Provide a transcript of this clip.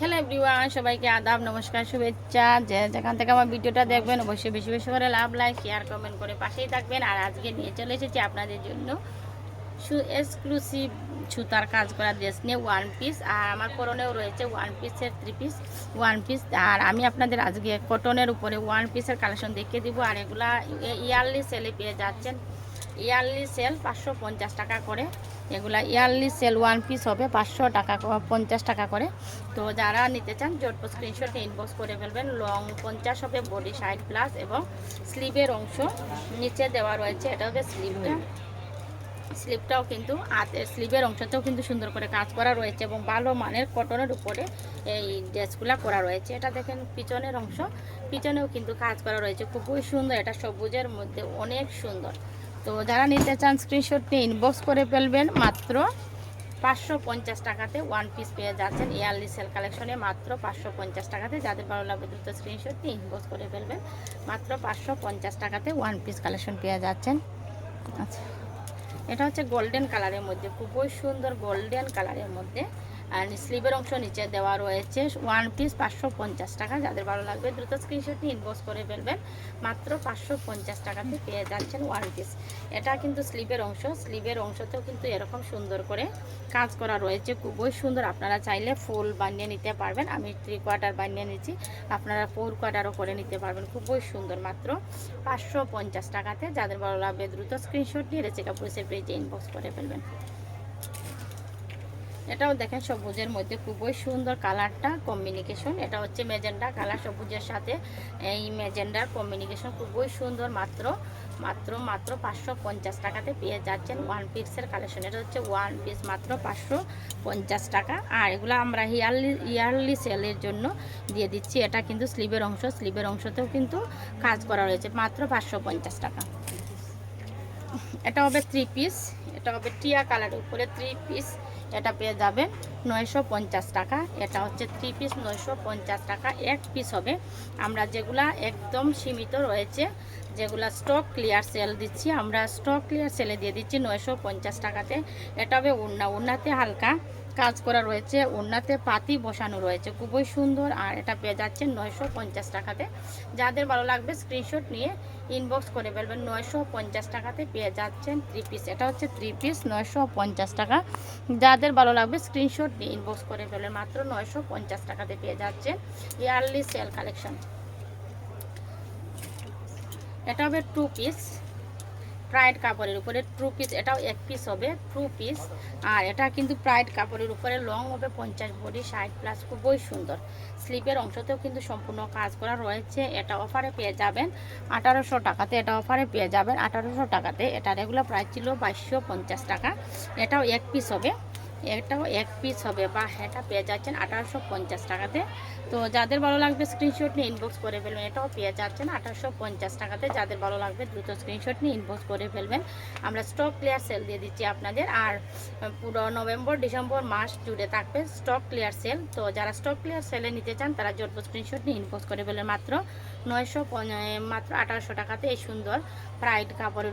Hello everyone সবাইকে আদাব, নমস্কার, শুভেচ্ছা। যে যেখান থেকে আমার ভিডিওটা দেখবেন, অবশ্যই বেশি বেশি করে লাভ লাইক শেয়ার কমেন্ট করে পাশেই থাকবেন। আর আজকে নিয়ে চলে এসেছি আপনাদের জন্য সু এক্সক্লুসিভ সুতার কাজ করা ড্রেস নিয়ে ওয়ান পিস আর আমার পরনেও রয়েছে ওয়ান পিসের থ্রি পিস ওয়ান পিস আর আমি আপনাদের আজকে কটনের উপরে ওয়ান পিসের কালেকশন দেখিয়ে দিব। আর এগুলা ইয়ারলি সেলে পেয়ে যাচ্ছেন। ইয়ারলি সেল পাঁচশো পঞ্চাশ টাকা করে। এগুলা ইয়ারলি সেল ওয়ান পিস হবে পাঁচশো টাকা পঞ্চাশ টাকা করে। তো যারা নিতে চান জটপ স্ক্রিনশট ইনবক্স করে ফেলবেন। লং পঞ্চাশ হবে বডি সাইড প্লাস এবং স্লিভের অংশ নিচে দেওয়া রয়েছে। এটা হবে স্লিভটা স্লিপটাও কিন্তু স্লিভের অংশতেও কিন্তু সুন্দর করে কাজ করা রয়েছে এবং ভালো মানের কটনের উপরে এই ড্রেসগুলো করা রয়েছে। এটা দেখেন পিছনের অংশ। পিছনেও কিন্তু কাজ করা রয়েছে। খুবই সুন্দর। এটা সবুজের মধ্যে অনেক সুন্দর। তো যারা নিতে চান স্ক্রিনশট নিয়ে ইনবক্স করে ফেলবেন, মাত্র পাঁচশো পঞ্চাশ টাকাতে ওয়ান পিস পেয়ে যাচ্ছেন ইয়ারলি সেল কালেকশনে মাত্র পাঁচশো পঞ্চাশ টাকাতে। যাদের ভালো লাগবে দ্রুত স্ক্রিনশট নিয়ে ইনবক্স করে ফেলবেন, মাত্র পাঁচশো পঞ্চাশ টাকাতে ওয়ান পিস কালেকশন পেয়ে যাচ্ছেন। আচ্ছা এটা হচ্ছে গোল্ডেন কালারের মধ্যে, খুবই সুন্দর গোল্ডেন কালারের মধ্যে আর স্লিভের অংশ নিচে দেওয়া রয়েছে। ওয়ান পিস পাঁচশো পঞ্চাশ টাকা। যাদের ভালো লাগবে, দ্রুত স্ক্রিনশট নিয়ে ইনবক্স করে ফেলবেন। মাত্র পাঁচশো পঞ্চাশ টাকাতে পেয়ে যাচ্ছেন ওয়ান পিস এটা কিন্তু স্লিভের অংশ। স্লিভের অংশতেও কিন্তু এরকম সুন্দর করে কাজ করা রয়েছে। খুবই সুন্দর। আপনারা চাইলে ফুল বানিয়ে নিতে পারবেন। আমি থ্রি কোয়ার্টার বানিয়ে নিচ্ছি আপনারা ফোর কোয়ার্টারও করে নিতে পারবেন। খুবই সুন্দর। মাত্র পাঁচশো পঞ্চাশ টাকাতে। যাদের ভালো লাগবে, দ্রুত স্ক্রিনশট নিয়ে রেসে কাপুরের পেজে ইনবক্স করে ফেলবেন। এটাও দেখেন সবুজের মধ্যে খুবই সুন্দর কালারটা কম্বিনিকেশন এটা হচ্ছে মেজেন্ডা কালার সবুজের সাথে। এই মেজেন্ডার কম্বিনিকেশন খুবই সুন্দর, মাত্র মাত্র মাত্র পাঁচশো পঞ্চাশ টাকাতে পেয়ে যাচ্ছেন ওয়ান পিসের কালেকশন এটা হচ্ছে ওয়ান পিস মাত্র পাঁচশো পঞ্চাশ টাকা। আর এগুলো আমরা ইয়ারলি ইয়ারলি সেলের জন্য দিয়ে দিচ্ছি। এটা কিন্তু স্লিভের অংশ। স্লিভের অংশতেও কিন্তু কাজ করা রয়েছে, মাত্র পাঁচশো পঞ্চাশ টাকা। এটা হবে থ্রি পিস এটা হবে টিয়া কালারের উপরে থ্রি পিস এটা পেয়ে যাবেন নয়শো পঞ্চাশ টাকা। এটা হচ্ছে থ্রি পিস নয়শো পঞ্চাশ টাকা। এক পিস হবে। আমরা যেগুলা একদম সীমিত রয়েছে, যেগুলা স্টক ক্লিয়ার সেল দিচ্ছি, আমরা স্টক ক্লিয়ার সেলে দিয়ে দিচ্ছি নয়শো পঞ্চাশ টাকাতে। এটা হবে উন্না উন্নাতে হালকা কাজ করা রয়েছে। উন্নাতে পাতি বসানো রয়েছে। খুবই সুন্দর। আর এটা পেয়ে যাচ্ছে নয়শো পঞ্চাশ টাকাতে। যাদের ভালো লাগবে স্ক্রিনশট নিয়ে ইনবক্স করে ফেলবেন। নয়শো পঞ্চাশ টাকাতে পেয়ে যাচ্ছেন থ্রি পিস এটা হচ্ছে থ্রি পিস নয়শো পঞ্চাশ টাকা। যাদের ভালো লাগবে স্ক্রিনশট নিয়ে ইনবক্স করে ফেলবেন। মাত্র নয়শো পঞ্চাশ টাকাতে পেয়ে যাচ্ছেন ইয়ারলি সেল কালেকশন এটা হবে টু পিস প্রাইড কাপড়ের উপরে টু পিস এটাও এক পিস হবে টু পিস আর এটা কিন্তু প্রাইড কাপড়ের উপরে লং হবে পঞ্চাশ বডি, ষাট প্লাস খুবই সুন্দর। স্লিপের অংশতেও কিন্তু সম্পূর্ণ কাজ করা রয়েছে, এটা অফারে পেয়ে যাবেন। আঠারোশো টাকাতে এটা অফারে পেয়ে যাবেন, আঠারোশো টাকাতে। এটা রেগুলার প্রাইস ছিল বাইশশো পঞ্চাশ টাকা। এটাও এক পিস হবে। এটাও এক পিস হবে বা এটা পেয়ে যাচ্ছেন আঠারোশো পঞ্চাশ টাকাতে। তো যাদের ভালো লাগবে স্ক্রিনশট নিয়ে ইনবক্স করে ফেলবেন, এটাও পেয়ে যাচ্ছেন আঠারোশো পঞ্চাশ টাকাতে। যাদের ভালো লাগবে দ্রুত স্ক্রিনশট নিয়ে ইনবক্স করে ফেলবেন। আমরা স্টক ক্লিয়ার সেল দিয়ে দিচ্ছি আপনাদের। আর পুরো নভেম্বর, ডিসেম্বর মাস জুড়ে থাকবে স্টক ক্লিয়ার সেল তো যারা স্টক ক্লিয়ার সেলে নিতে চান, তারা জটব স্ক্রিনশট নিয়ে ইনবক্স করে ফেলবেন। মাত্র নয়শো মাত্র আঠারোশো টাকাতে এই সুন্দর প্রাইড কাপড়ের